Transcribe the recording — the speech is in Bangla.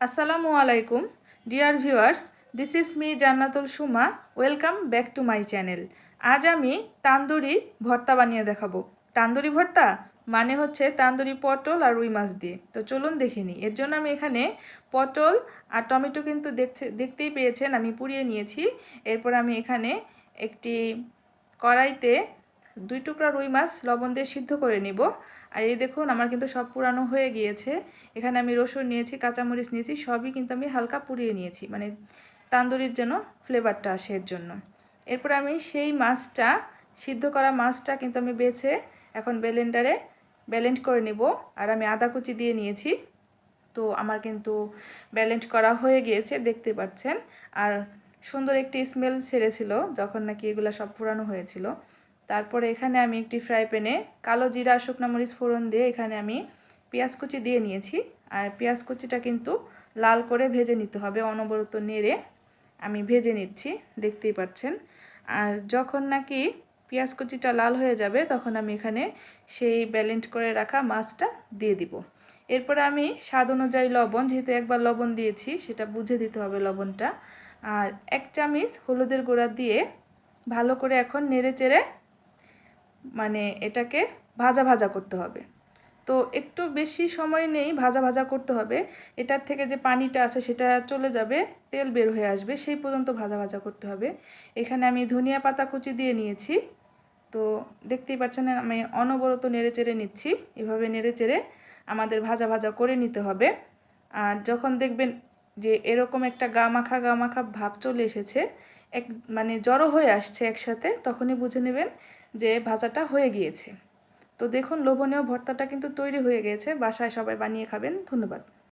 আসসালামু আলাইকুম, dear viewers, this is me Jannatul Suma, welcome back to my channel. আজ আমি তান্দুরি ভর্তা বানিয়ে দেখাবো। তান্দুরি ভর্তা মানে হচ্ছে তান্দুরি পটল আর রুই মাছ দিয়ে। তো চলুন দেখে নিই। এর জন্য আমি এখানে পটল আর টমেটো কিন্তু দেখছে, দেখতেই পেয়েছেন, আমি পুড়িয়ে নিয়েছি। এরপর আমি এখানে একটি কড়াইতে দুই টুকরা রুই মাছ লবণ দিয়ে সিদ্ধ করে নিব। আর এই দেখুন, আমার কিন্তু সব পুরানো হয়ে গিয়েছে। এখানে আমি রসুন নিয়েছি, কাঁচামরিচ নিয়েছি, সবই কিন্তু আমি হালকা পুড়িয়ে নিয়েছি। মানে তান্দুরির জন্য ফ্লেভারটা আসে এর জন্য। এরপর আমি সেই মাছটা, সিদ্ধ করা মাছটা কিন্তু আমি বেছে এখন ব্লেন্ডারে ব্যালেন্ড করে নিব। আর আমি আদা কুচি দিয়ে নিয়েছি। তো আমার কিন্তু ব্যালেন্ড করা হয়ে গিয়েছে, দেখতে পাচ্ছেন। আর সুন্দর একটি স্মেল ছেড়েছিল যখন নাকি এগুলো সব পুরানো হয়েছিল। তারপরে এখানে আমি একটি ফ্রাই প্যানে কালো জিরা, শুকনো মরিচ ফোড়ন দিয়ে এখানে আমি পেঁয়াজ কুচি দিয়ে নিয়েছি। আর পেঁয়াজ কুচিটা কিন্তু লাল করে ভেজে নিতে হবে, অনবরত নেড়ে আমি ভেজে নিচ্ছি, দেখতেই পাচ্ছেন। আর যখন নাকি পেঁয়াজ কুচিটা লাল হয়ে যাবে, তখন আমি এখানে সেই ব্যালেন্ট করে রাখা মাছটা দিয়ে দিব। এরপরে আমি স্বাদ অনুযায়ী লবণ, যেহেতু একবার লবণ দিয়েছি, সেটা বুঝে দিতে হবে লবণটা। আর এক চামচ হলুদের গুঁড়া দিয়ে ভালো করে এখন নেড়ে চেড়ে মানে এটাকে ভাজা ভাজা করতে হবে। তো একটু বেশি সময় নেই ভাজা ভাজা করতে হবে। এটার থেকে যে পানিটা আছে সেটা চলে যাবে, তেল বের হয়ে আসবে, সেই পর্যন্ত ভাজা ভাজা করতে হবে। এখানে আমি ধনিয়া পাতা কুচি দিয়ে নিয়েছি। তো দেখতেই পাচ্ছেন আমি অনবরত নেড়ে চেড়ে নিচ্ছি। এভাবে নেড়ে চেড়ে আমাদের ভাজা ভাজা করে নিতে হবে। আর যখন দেখবেন যে এরকম একটা গা মাখা গা মাখা ভাব চলে এসেছে, এক মানে জড়ো হয়ে আসছে একসাথে, তখনই বুঝে নেবেন যে ভাজাটা হয়ে গিয়েছে। তো দেখুন, লোভনীয় ভর্তাটা কিন্তু তৈরি হয়ে গেছে, বাসায় সবাই বানিয়ে খাবেন, ধন্যবাদ।